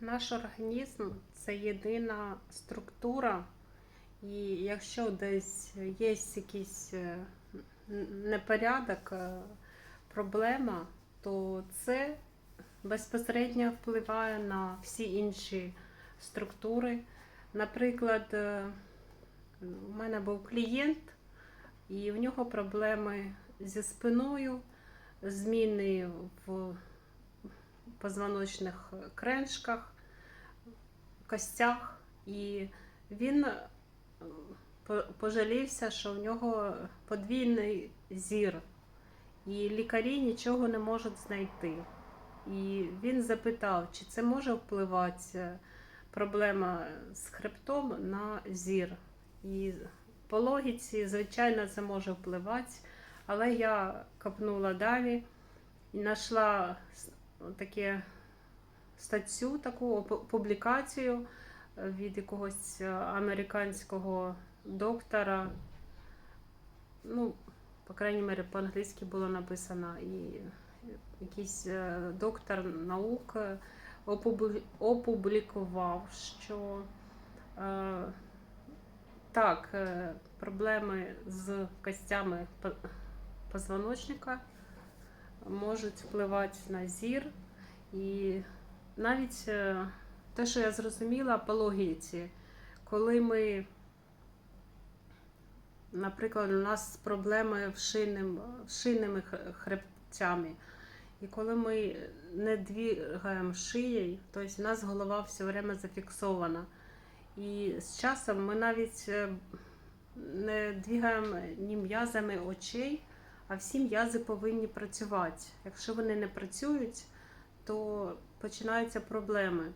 Наш організм це єдина структура, і якщо десь є якийсь е, непорядок, е, проблема, то це безпосередньо впливає на всі інші структури. Наприклад, е, у мене був клієнт, і в нього проблеми зі спиною, зміни в позвоночних креншках, костях, і він е, пожалівся, що в нього подвійний зір, і лікарі нічого не можуть знайти. І він запитав, чи це може впливати е, проблема з хребтом на зір. І по логіці, звичайно, це може впливати, але я копнула далі і знайшла таке статтю, таку публікацію е, від якогось е, американського доктора. Ну, по крайній мірі, по-англійськи було написано, і якийсь е, доктор наук опублікував, що е, так, проблеми з костями позвоночника можуть впливати на зір. І навіть е, те, що я зрозуміла по логіці, коли ми, наприклад, у нас проблеми в шийним, в шийними хребцями, і коли ми не двигаємо шиєю, то у нас голова все время зафіксована. І з часом ми навіть е, не двигаємо ні м'язами очей, а всі м'язи повинні працювати. Якщо вони не працюють, то починаються проблеми.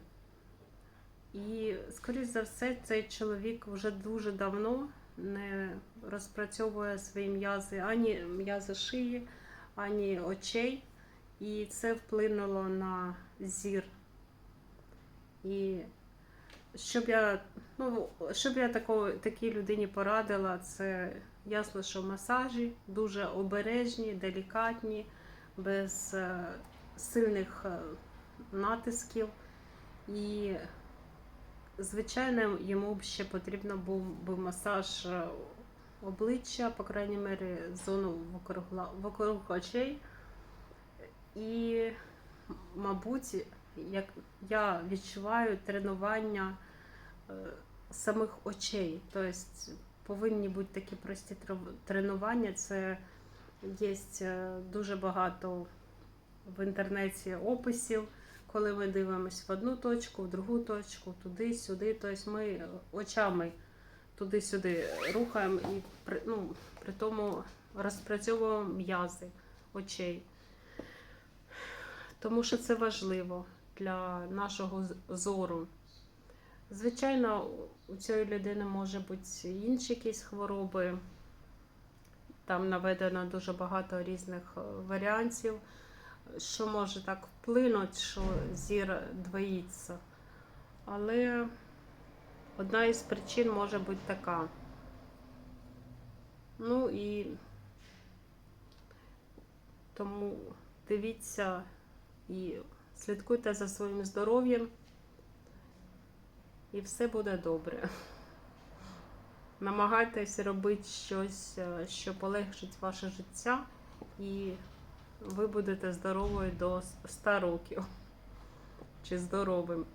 І, скоріш за все, цей чоловік вже дуже давно не розпрацьовує свої м'язи, ані м'язи шиї, ані очей. І це вплинуло на зір. І щоб я, ну, щоб я такої, такій людині порадила, це ясно, що масажі дуже обережні, делікатні, без е, сильних е, натисків. І, звичайно, йому б ще потрібно був би масаж е, обличчя, по крайній мірі, зону вокруг, очей. І, мабуть, як я відчуваю тренування самих очей. Тобто повинні бути такі прості тренування. Це є е, дуже багато в інтернеті описів, коли ми дивимося в одну точку, в другу точку, туди, сюди. Тобто ми очами туди-сюди рухаємо і при, ну, при тому розпрацьовуємо м'язи очей. Тому що це важливо для нашого зору. Звичайно, у цієї людини може бути інші якісь хвороби. Там наведено дуже багато різних е, варіантів, що може так вплинути, що зір двоїться. Але одна із причин може бути така. Ну і тому дивіться і слідкуйте за своїм здоров'ям, і все буде добре. Намагайтесь робити щось, е, що полегшить ваше життя, і ви будете здоровою до 100 років чи здоровим.